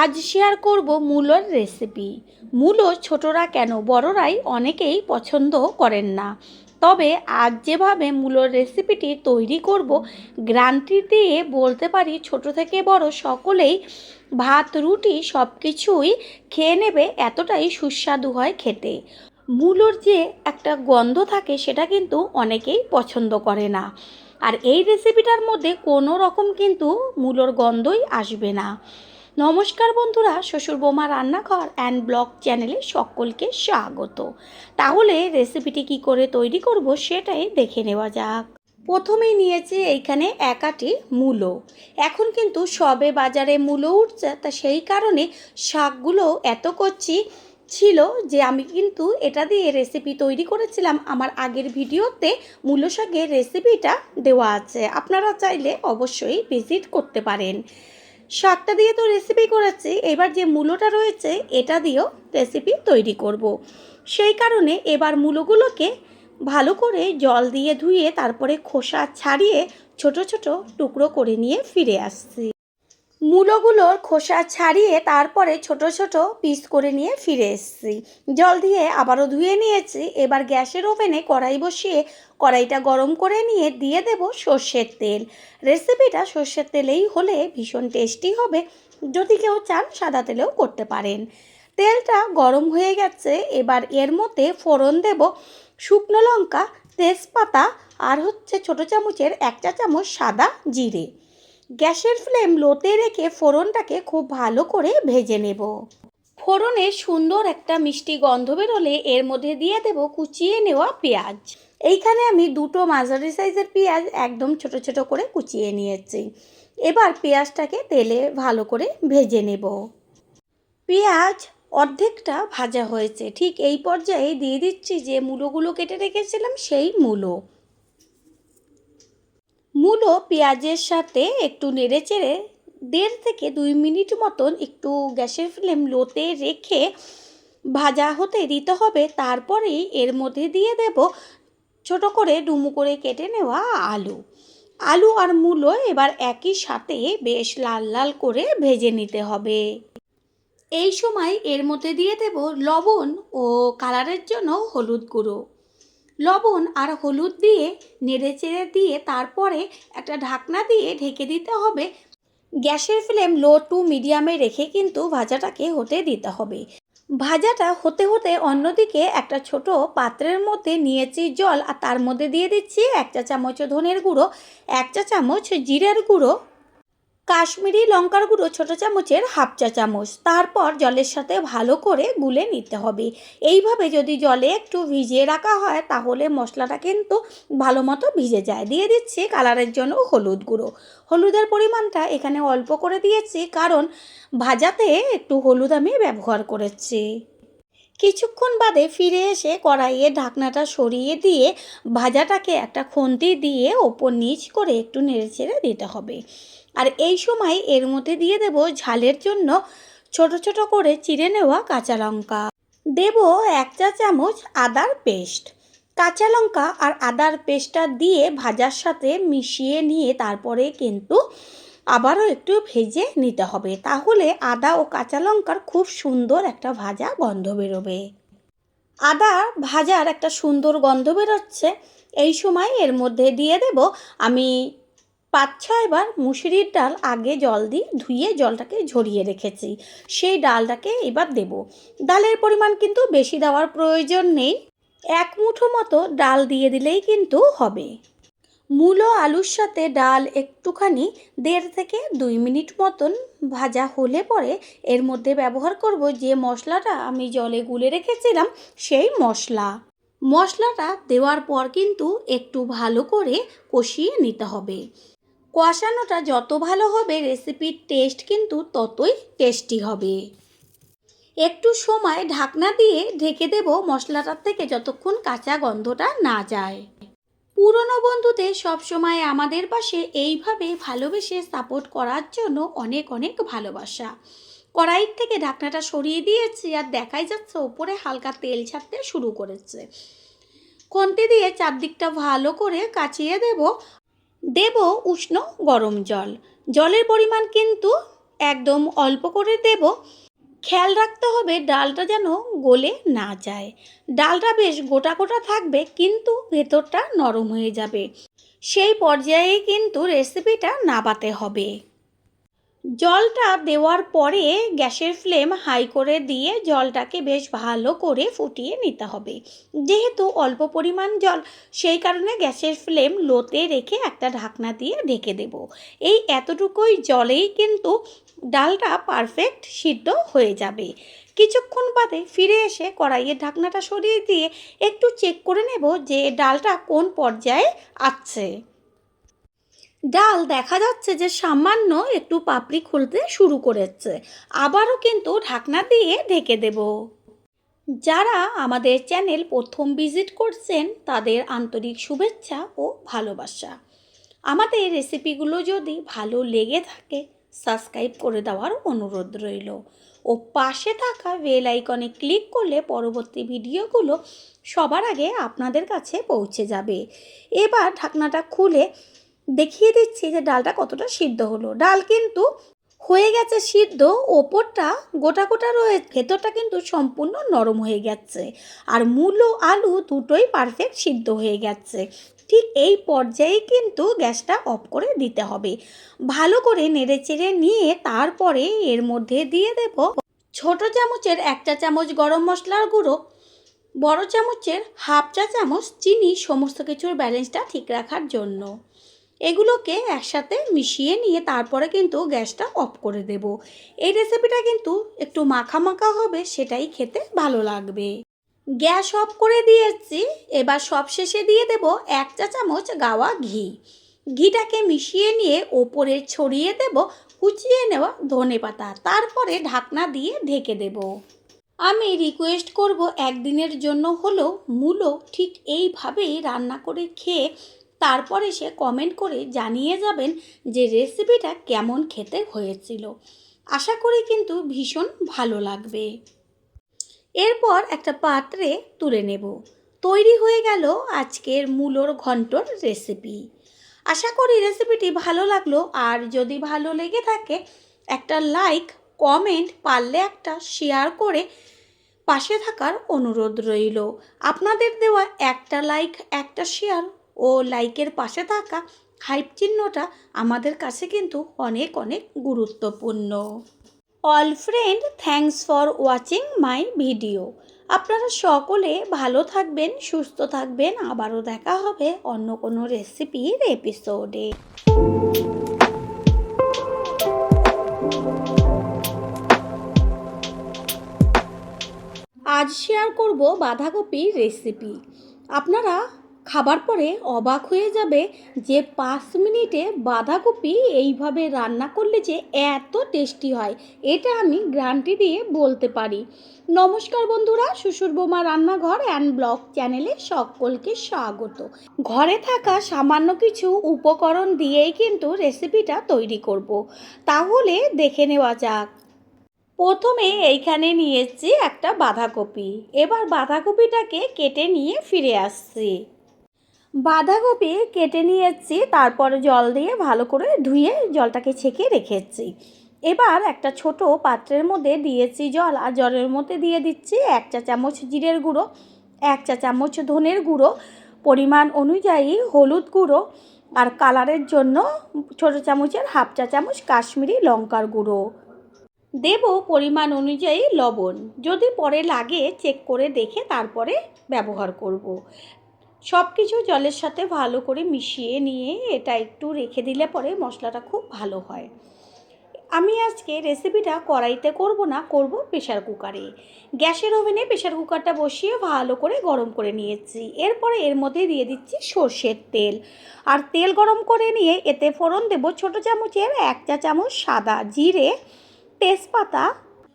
আজ শেয়ার করব মূলোর রেসিপি মূলো ছোটরা কেন, বড়রাই অনেকেই পছন্দ করেন না। তবে আজ যেভাবে মূলোর রেসিপিটি তৈরি করব গ্রান্টি দিয়ে বলতে পারি ছোট থেকে বড় সকলেই ভাত, রুটি সব কিছুই খেয়ে নেবে, এতটাই সুস্বাদু হয় খেতে। মূলোর যে একটা গন্ধ থাকে, সেটা কিন্তু অনেকেই পছন্দ করে না। আর এই রেসিপিটার মধ্যে কোনো রকম কিন্তু মূলোর গন্ধই আসবে না। নমস্কার বন্ধুরা, শ্বশুর বোমা রান্নাঘর অ্যান্ড ব্লগ চ্যানেলে সকলকে স্বাগত। তাহলে রেসিপিটি কি করে তৈরি করব সেটাই দেখে নেওয়া যাক। প্রথমেই নিয়েছি এইখানে একাটি মূলো। এখন কিন্তু সবে বাজারে মূলো উঠছে, তা সেই কারণে শাকগুলো এত করছি ছিল যে আমি কিন্তু এটা দিয়ে রেসিপি তৈরি করেছিলাম। আমার আগের ভিডিওতে মূলো শাকের রেসিপিটা দেওয়া আছে। আপনারা চাইলে অবশ্যই ভিজিট করতে পারেন। শাকটা দিয়ে তো রেসিপি করেছি এবার যে মূলোটা রয়েছে, এটা দিয়েও রেসিপি তৈরি করব। সেই কারণে এবার মূলোগুলোকে ভালো করে জল দিয়ে ধুয়ে, তারপরে খোসা ছাড়িয়ে ছোট ছোট টুকরো করে নিয়ে ফিরে আসছি মূলোগুলোর খোসা ছাড়িয়ে তারপরে ছোট ছোট পিস করে নিয়ে ফিরে এসেছি। জল দিয়ে আবারও ধুয়ে নিয়েছি। এবার গ্যাসের ওভেনে কড়াই বসিয়ে কড়াইটা গরম করে নিয়ে দিয়ে দেব সর্ষের তেল। রেসিপিটা সর্ষের তেলেই হলে ভীষণ টেস্টি হবে। যদি কেউ চান সাদা তেলেও করতে পারেন। তেলটা গরম হয়ে গেছে। এবার এর মধ্যে ফোড়ন দেব। শুকনো লঙ্কা, তেজপাতা আর হচ্ছে ছোটো চামচের এক চা চামচ সাদা জিরে। গ্যাসের ফ্লেম লোতে রেখে ফোড়নটাকে খুব ভালো করে ভেজে নেব। ফোড়নে সুন্দর একটা মিষ্টি গন্ধ বেরোলে এর মধ্যে দিয়ে দেব কুচিয়ে নেওয়া পেঁয়াজ। এইখানে আমি দুটো মাঝারি সাইজের পেঁয়াজ একদম ছোট ছোট করে কুচিয়ে নিয়েছি। এবার পেঁয়াজটাকে তেলে ভালো করে ভেজে নেব। পেঁয়াজ অর্ধেকটা ভাজা হয়েছে। ঠিক এই পর্যায়ে দিয়ে দিচ্ছি যে মূলোগুলো কেটে রেখেছিলাম সেই মূলো। মূলো পেঁয়াজের সাথে একটু নেড়ে চেড়ে দেড় থেকে দুই মিনিট মতন একটু গ্যাসের ফ্লেম লোতে রেখে ভাজা হতে দিতে হবে। তারপরেই এর মধ্যে দিয়ে দেব ছোট করে ডুমু করে কেটে নেওয়া আলু। আলু আর মূলো এবার একই সাথে বেশ লাল লাল করে ভেজে নিতে হবে। এই সময় এর মধ্যে দিয়ে দেব লবণ ও কালারের জন্য হলুদ গুঁড়ো। লবণ আর হলুদ দিয়ে নেড়ে চেড়ে দিয়ে তারপরে একটা ঢাকনা দিয়ে ঢেকে দিতে হবে। গ্যাসের ফ্লেম লো টু মিডিয়ামে রেখে কিন্তু ভাজাটাকে হতে দিতে হবে। ভাজাটা হতে হতে অন্যদিকে একটা ছোট পাত্রের মধ্যে নিয়েছি জল আর তার মধ্যে দিয়ে দিচ্ছি এক চা চামচ ধনের গুঁড়ো, এক চা চামচ জিরের গুঁড়ো। কাশ্মীরি লঙ্কার গুঁড়ো ছোটো চামচের হাফ চা চামচ। তারপর জলের সাথে ভালো করে গুলে নিতে হবে। এইভাবে যদি জলে একটু ভিজিয়ে রাখা হয়, তাহলে মশলাটা কিন্তু ভালো মতো ভিজে যায়। দিয়ে দিচ্ছি কালারের জন্য হলুদ গুঁড়ো। হলুদের পরিমাণটা এখানে অল্প করে দিয়েছি, কারণ ভাজাতে একটু হলুদ আমি ব্যবহার করেছি। কিছুক্ষণ বাদে ফিরে এসে কড়াইয়ে ঢাকনাটা সরিয়ে দিয়ে ভাজাটাকে একটা খুন্তি দিয়ে ওপর নিচ করে একটু নেড়ে ছেড়ে দিতে হবে। আর এই সময় এর মধ্যে দিয়ে দেব ঝালের জন্য ছোট ছোট করে চিড়ে নেওয়া কাঁচা লঙ্কা। দেব এক চা চামচ আদার পেস্ট। কাঁচা লঙ্কা আর আদার পেস্টটা দিয়ে ভাজার সাথে মিশিয়ে নিয়ে তারপরে কিন্তু আবারও একটু ভেজে নিতে হবে। তাহলে আদা ও কাঁচা লঙ্কার খুব সুন্দর একটা ভাজা গন্ধ বেরোবে। আদা ভাজার একটা সুন্দর গন্ধ বেরোচ্ছে। এই সময় এর মধ্যে দিয়ে দেব আমি পাঁচ ছয়বার মুসুরির ডাল আগে জল দিয়ে ধুয়ে জলটাকে ঝরিয়ে রেখেছি। সেই ডালটাকে এবার দেব। ডালের পরিমাণ কিন্তু বেশি দেওয়ার প্রয়োজন নেই। এক মুঠো মতো ডাল দিয়ে দিলেই কিন্তু হবে। মূলো আলুর সাথে ডাল একটুখানি দেড় থেকে দুই মিনিট মতন ভাজা হলে পরে এর মধ্যে ব্যবহার করব যে মশলাটা আমি জলে গুলে রেখেছিলাম সেই মশলা। মশলাটা দেওয়ার পর কিন্তু একটু ভালো করে কষিয়ে নিতে হবে। কষানোটা যত ভালো হবে রেসিপির টেস্ট কিন্তু ততই টেস্টি হবে। একটু সময় ঢাকনা দিয়ে ঢেকে দেব মশলাটার থেকে যতক্ষণ কাঁচা গন্ধটা না যায়। পুরনো বন্ধুদের সবসময় আমাদের পাশে এইভাবে ভালোবেসে সাপোর্ট করার জন্য অনেক অনেক ভালোবাসা। কড়াইয়ের থেকে ঢাকনাটা সরিয়ে দিয়েছি আর দেখাই যাচ্ছে ওপরে হালকা তেল ছাড়তে শুরু করেছে। খুন্তি দিয়ে চারদিকটা ভালো করে কাচিয়ে দেব। দেব উষ্ণ গরম জল। জলের পরিমাণ কিন্তু একদম অল্প করে দেব। খেয়াল রাখতে হবে ডালটা যেন গলে না যায়। ডালটা বেশ গোটা গোটা থাকবে, কিন্তু ভেতরটা নরম হয়ে যাবে। সেই পর্যায়ে কিন্তু রেসিপিটা নাবাতে হবে। জলটা দেওয়ার পরে গ্যাসের ফ্লেম হাই করে দিয়ে জলটাকে বেশ ভালো করে ফুটিয়ে নিতে হবে। যেহেতু অল্প পরিমাণ জল, সেই কারণে গ্যাসের ফ্লেম লোতে রেখে একটা ঢাকনা দিয়ে ঢেকে দেব। এই এতটুকুই জলেই কিন্তু ডালটা পারফেক্ট সিদ্ধ হয়ে যাবে। কিছুক্ষণ বাদে ফিরে এসে কড়াইয়ের ঢাকনাটা সরিয়ে দিয়ে একটু চেক করে নেব যে ডালটা কোন পর্যায়ে আছে। ডাল দেখা যাচ্ছে যে সামান্য একটু পাপড়ি খুলতে শুরু করেছে। আবারও কিন্তু ঢাকনা দিয়ে ঢেকে দেব। যারা আমাদের চ্যানেল প্রথম ভিজিট করছেন, তাদের আন্তরিক শুভেচ্ছা ও ভালোবাসা। আমাদের রেসিপিগুলো যদি ভালো লেগে থাকে সাবস্ক্রাইব করে দেওয়ার অনুরোধ রইল। ও পাশে থাকা বেল আইকনে ক্লিক করলে পরবর্তী ভিডিওগুলো সবার আগে আপনাদের কাছে পৌঁছে যাবে। এবার ঢাকনাটা খুলে দেখিয়ে দিচ্ছি যে ডালটা কতটা সিদ্ধ হলো। ডাল কিন্তু হয়ে গেছে সিদ্ধ, ওপরটা গোটা গোটা রয়ে, ভেতরটা কিন্তু সম্পূর্ণ নরম হয়ে গেছে। আর মূলো আলু দুটোই পারফেক্ট সিদ্ধ হয়ে গেছে। ঠিক এই পর্যায়ে কিন্তু গ্যাসটা অফ করে দিতে হবে। ভালো করে নেড়ে চেড়ে নিয়ে তারপরে এর মধ্যে দিয়ে দেব ছোট চামচের একটা চামচ গরম মশলার গুঁড়ো, বড় চামচের হাফ চা চামচ চিনি, সমস্ত কিছুর ব্যালেন্সটা ঠিক রাখার জন্য। এগুলোকে একসাথে মিশিয়ে নিয়ে তারপরে কিন্তু গ্যাসটা অফ করে দেব। এই রেসিপিটা কিন্তু একটু মাখা মাখা হবে, সেটাই খেতে ভালো লাগবে। গ্যাস অফ করে দিয়েছি, এবার সব শেষে দিয়ে দেব এক চা চামচ গাওয়া ঘি। ঘিটাকে মিশিয়ে নিয়ে ওপরে ছড়িয়ে দেব কুচিয়ে নেওয়া ধনে পাতা, তারপরে ঢাকনা দিয়ে ঢেকে দেব। আমি রিকোয়েস্ট করব একদিনের জন্য হলেও মূলো ঠিক এইভাবেই রান্না করে খেয়ে তারপরে সে কমেন্ট করে জানিয়ে যাবেন যে রেসিপিটা কেমন খেতে হয়েছিল। আশা করি কিন্তু ভীষণ ভালো লাগবে। এরপর একটা পাত্রে তুলে নেব। তৈরি হয়ে গেল আজকের মূলোর ঘন্টর রেসিপি আশা করি রেসিপিটি ভালো লাগল। আর যদি ভালো লেগে থাকে, একটা লাইক কমেন্ট পারলে একটা শেয়ার করে পাশে থাকার অনুরোধ রইল। আপনাদের দেওয়া একটা লাইক একটা শেয়ার ও লাইকের পাশে থাকা হাইপ চিহ্নটা আমাদের কাছে কিন্তু অনেক অনেক গুরুত্বপূর্ণ। All friend thanks for watching my video আপনারা সকলে ভালো থাকবেন, সুস্থ থাকবেন। আবারও দেখা হবে অন্য কোনো রেসিপির এপিসোডে আজ শেয়ার করব বাঁধাকপির রেসিপি আপনারা খাবার পরে অবাক হয়ে যাবে যে পাঁচ মিনিটে বাঁধাকপি এইভাবে রান্না করলে যে এত টেস্টি হয়, এটা আমি গ্যারান্টি দিয়ে বলতে পারি। নমস্কার বন্ধুরা, শ্বশুর বোমা রান্নাঘর অ্যান্ড ব্লগ চ্যানেলে সকলকে স্বাগত। ঘরে থাকা সামান্য কিছু উপকরণ দিয়েই কিন্তু রেসিপিটা তৈরি করব। তাহলে দেখে নেওয়া যাক। প্রথমে এইখানে নিয়েছি একটা বাঁধাকপি। এবার বাঁধাকপিটাকে কেটে নিয়ে ফিরে আসছি। বাঁধাকপি কেটে নিয়েছি, তারপর জল দিয়ে ভালো করে ধুয়ে জলটাকে ছেঁকে রেখেছি। এবার একটা ছোট পাত্রের মধ্যে দিয়েছি জল, আর জলের মধ্যে দিয়ে দিচ্ছি এক চা চামচ জিরের গুঁড়ো, এক চা চামচ ধনের গুঁড়ো, পরিমাণ অনুযায়ী হলুদ গুঁড়ো, আর কালারের জন্য ছোটো চামচের হাফ চা চামচ কাশ্মীরি লঙ্কার গুঁড়ো। দেব পরিমাণ অনুযায়ী লবণ। যদি পরে লাগে, চেক করে দেখে তারপরে ব্যবহার করব। সব কিছু জলের সাথে ভালো করে মিশিয়ে নিয়ে এটা একটু রেখে দিলে পরে মশলাটা খুব ভালো হয়। আমি আজকে রেসিপিটা কড়াইতে করব না, করব প্রেশার কুকারে। গ্যাসের ওভেনে প্রেশার কুকারটা বসিয়ে ভালো করে গরম করে নিয়েছি। এরপরে এর মধ্যে দিয়ে দিচ্ছি সর্ষের তেল। আর তেল গরম করে নিয়ে এতে ফোড়ন দেব ছোটো চামচের এক চা চামচ সাদা জিরে, তেজপাতা,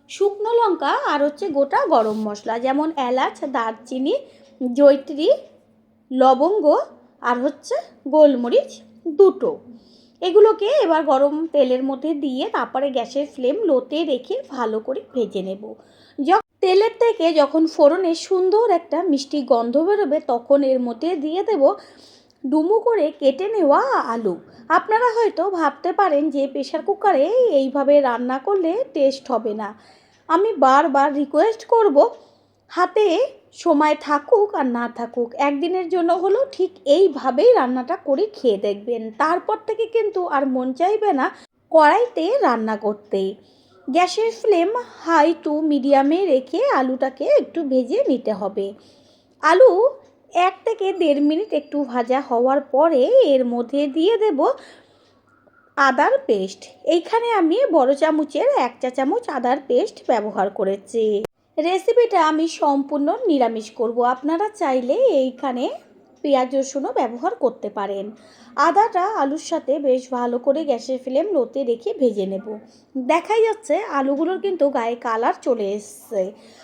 শুকনো লঙ্কা আর হচ্ছে গোটা গরম মশলা, যেমন এলাচ, দারচিনি জৈত্রী লবঙ্গ আর হচ্ছে গোলমরিচ দুটো। এগুলোকে এবার গরম তেলের মধ্যে দিয়ে তারপরে গ্যাসের ফ্লেম লোতে রেখে ভালো করে ভেজে নেব। যখন তেলের থেকে যখন ফোড়নে সুন্দর একটা মিষ্টি গন্ধ বেরোবে, তখন এর মধ্যে দিয়ে দেব ডুমু করে কেটে নেওয়া আলু। আপনারা হয়তো ভাবতে পারেন যে প্রেশার কুকারে এইভাবে রান্না করলে টেস্ট হবে না। আমি বারবার রিকোয়েস্ট করব, হাতে সময় থাকুক আর না থাকুক, একদিনের জন্য হলেও ঠিক এইভাবেই রান্নাটা করে খেয়ে দেখবেন। তারপর থেকে কিন্তু আর মন চাইবে না কড়াইতে রান্না করতে গ্যাসের ফ্লেম হাই টু মিডিয়ামে রেখে আলুটাকে একটু ভেজে নিতে হবে। আলু এক থেকে দেড় মিনিট একটু ভাজা হওয়ার পরে এর মধ্যে দিয়ে দেব আদার পেস্ট। এইখানে আমি বড় চামচের এক চা চামচ আদার পেস্ট ব্যবহার করেছি। রেসিপিটা আমি সম্পূর্ণ নিরামিষ করব। আপনারা চাইলে এইখানে পেঁয়াজ রসুনও ব্যবহার করতে পারেন। আদাটা আলুর সাথে বেশ ভালো করে গ্যাসের ফ্লেম লোতে রেখে ভেজে নেব। দেখাই যাচ্ছে আলুগুলোর কিন্তু গায়ে কালার চলে এসছে।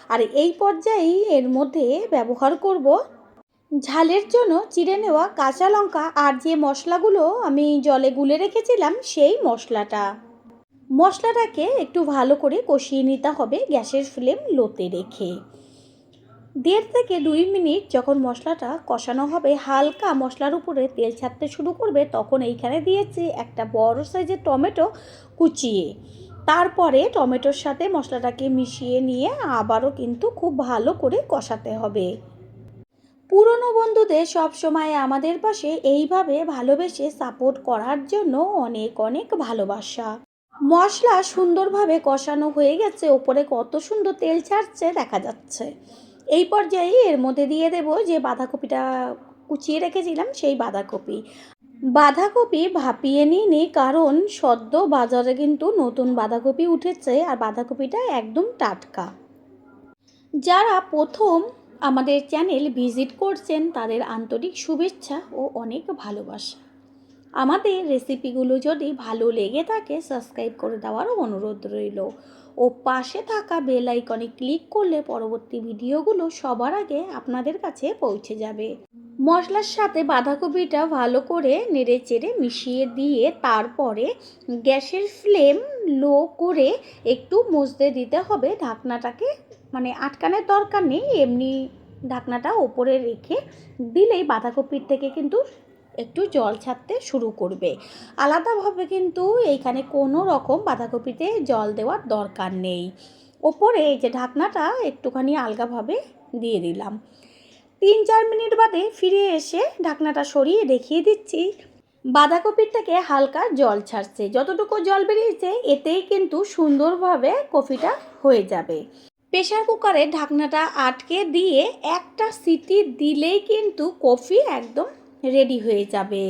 আর এই পর্যায়েই এর মধ্যে ব্যবহার করব ঝালের জন্য চিড়ে নেওয়া কাঁচা লঙ্কা। আর যে মশলাগুলো আমি জলে গুলে রেখেছিলাম সেই মশলাটা। মশলাটাকে একটু ভালো করে কষিয়ে নিতে হবে গ্যাসের ফ্লেম লোতে রেখে। দেড় থেকে দুই মিনিট যখন মশলাটা কষানো হবে, হালকা মশলার উপরে তেল ছাড়তে শুরু করবে, তখন এইখানে দিয়েছি একটা বড় সাইজের টমেটো কুচিয়ে। তারপরে টমেটোর সাথে মশলাটাকে মিশিয়ে নিয়ে আবারও কিন্তু খুব ভালো করে কষাতে হবে। পুরনো বন্ধুদের সব সময় আমাদের পাশে এইভাবে ভালোবেসে সাপোর্ট করার জন্য অনেক অনেক ভালোবাসা। মশলা সুন্দরভাবে কষানো হয়ে গেছে। ওপরে কত সুন্দর তেল ছাড়ছে, দেখা যাচ্ছে। এই পর্যায়ে এর মধ্যে দিয়ে দেব যে বাঁধাকপিটা কুচিয়ে রেখেছিলাম, সেই বাঁধাকপি। বাঁধাকপি ভাপিয়ে নিই কারণ সদ্য বাজারে কিন্তু নতুন বাঁধাকপি উঠেছে আর বাঁধাকপিটা একদম টাটকা। যারা প্রথম আমাদের চ্যানেল ভিজিট করছেন তাদের আন্তরিক শুভেচ্ছা ও অনেক ভালোবাসা। আমাদের রেসিপিগুলো যদি ভালো লেগে থাকে সাবস্ক্রাইব করে দেওয়ারও অনুরোধ রইল। ও পাশে থাকা বেল আইকনে ক্লিক করলে পরবর্তী ভিডিওগুলো সবার আগে আপনাদের কাছে পৌঁছে যাবে। মশলার সাথে বাঁধাকপিটা ভালো করে নেড়ে চেড়ে মিশিয়ে দিয়ে তারপরে গ্যাসের ফ্লেম লো করে একটু মুছতে দিতে হবে। ঢাকনাটাকে মানে আটকানোর দরকার নেই, এমনি ঢাকনাটা ওপরে রেখে দিলেই বাঁধাকপির থেকে কিন্তু একটু জল ছাড়তে শুরু করবে। আলাদাভাবে কিন্তু এইখানে কোনো রকম বাঁধাকপিতে জল দেওয়ার দরকার নেই। ওপরে এই যে ঢাকনাটা, একটুখানি আলগাভাবে দিয়ে দিলাম। তিন চার মিনিট বাদে ফিরে এসে ঢাকনাটা সরিয়ে দেখিয়ে দিচ্ছি। বাঁধাকপির থেকে হালকা জল ছাড়ছে। যতটুকু জল বেরিয়েছে, এতেই কিন্তু সুন্দরভাবে কফিটা হয়ে যাবে। প্রেশার কুকারে ঢাকনাটা আটকে দিয়ে একটা সিটি দিলেই কিন্তু কফি একদম রেডি হয়ে যাবে।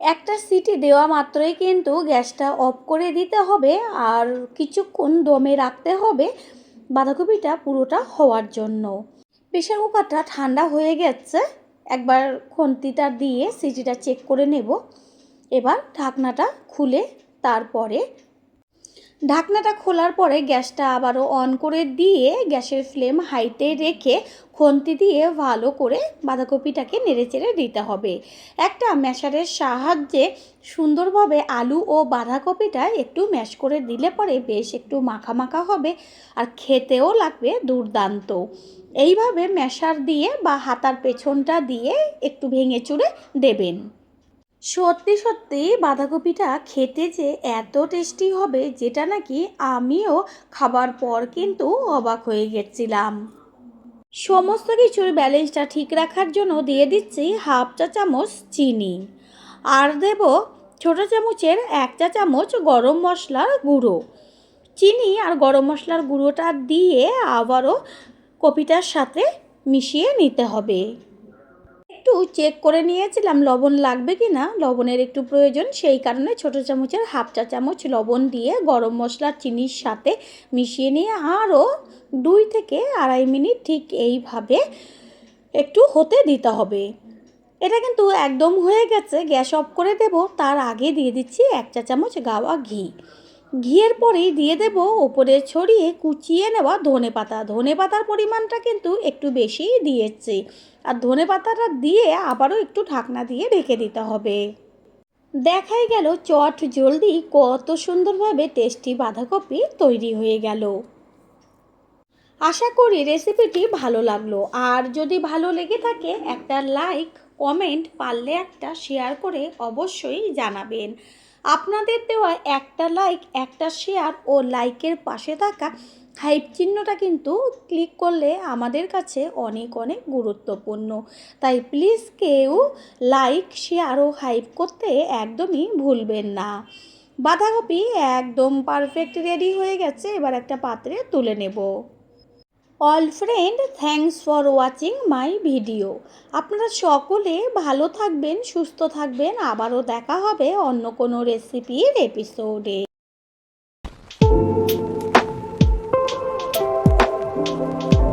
একটা সিটি দেওয়া মাত্রই কিন্তু গ্যাসটা অফ করে দিতে হবে আর কিছুক্ষণ দমে রাখতে হবে বাঁধাকপিটা পুরোটা হওয়ার জন্য। প্রেশার কুকারটা ঠান্ডা হয়ে গেছে। একবার খন্তিটা দিয়ে সিটিটা চেক করে নেব। এবার ঢাকনাটা খুলে তারপরে ঢাকনাটা খোলার পরে গ্যাসটা আবারও অন করে দিয়ে গ্যাসের ফ্লেম হাইতে রেখে খন্তি দিয়ে ভালো করে বাঁধাকপিটাকে নেড়েচেড়ে দিতে হবে। একটা ম্যাশারের সাহায্যে সুন্দরভাবে আলু ও বাঁধাকপিটা একটু ম্যাশ করে দিলে পরে বেশ একটু মাখা মাখা হবে আর খেতেও লাগবে দুর্দান্ত। এইভাবে ম্যাশার দিয়ে বা হাতার পেছনটা দিয়ে একটু ভেঙে চুড়ে দেবেন। সত্যি সত্যি বাঁধাকপিটা খেতে যে এত টেস্টি হবে, যেটা নাকি আমিও খাবার পর কিন্তু অবাক হয়ে গেছিলাম। সমস্ত কিছুর ব্যালেন্সটা ঠিক রাখার জন্য দিয়ে দিচ্ছি হাফ চা চামচ চিনি। আর দেব ছোটো চামচের এক চা চামচ গরম মশলার গুঁড়ো। চিনি আর গরম মশলার গুঁড়োটা দিয়ে আবারও কপিটার সাথে মিশিয়ে নিতে হবে। একটু চেক করে নিয়েছিলাম, লবণ লাগবে কি না লবণের একটু প্রয়োজন, সেই কারণে ছোটো চামচের হাফ চা চামচ লবণ দিয়ে গরম মশলার চিনির সাথে মিশিয়ে নিয়ে আরও দুই থেকে আড়াই মিনিট ঠিক এইভাবে একটু হতে দিতে হবে। এটা কিন্তু একদম হয়ে গেছে, গ্যাস অফ করে দেব, তার আগে দিয়ে দিচ্ছি এক চা চামচ গাওয়া ঘি। ঘিয়ের পরেই দিয়ে দেব ওপরে ছড়িয়ে কুচিয়ে নেওয়া ধনে পাতা। ধনে পাতার পরিমাণটা কিন্তু একটু বেশিই দিয়েছি। আর ধনে পাতাটা দিয়ে আবারও একটু ঢাকনা দিয়ে রেখে দিতে হবে। দেখাই গেল চট জলদি কত সুন্দরভাবে টেস্টি বাঁধাকপি তৈরি হয়ে গেল। আশা করি রেসিপিটি ভালো লাগল। আর যদি ভালো লেগে থাকে একটা লাইক, কমেন্ট, পারলে একটা শেয়ার করে অবশ্যই জানাবেন। আপনাদের দেওয়া একটা লাইক একটা শেয়ার ও লাইকের পাশে থাকা হাইপ চিহ্নটা কিন্তু ক্লিক করলে আমাদের কাছে অনেক অনেক গুরুত্বপূর্ণ। তাই প্লিজ কেউ লাইক শেয়ার ও হাইপ করতে একদমই ভুলবেন না। বাঁধাকপি একদম পারফেক্ট রেডি হয়ে গেছে, এবার একটা পাত্রে তুলে নেব। All friend thanks for watching my video আপনারা সকলে ভালো থাকবেন, সুস্থ থাকবেন। আবারও দেখা হবে অন্য কোনো রেসিপির এপিসোডে thank you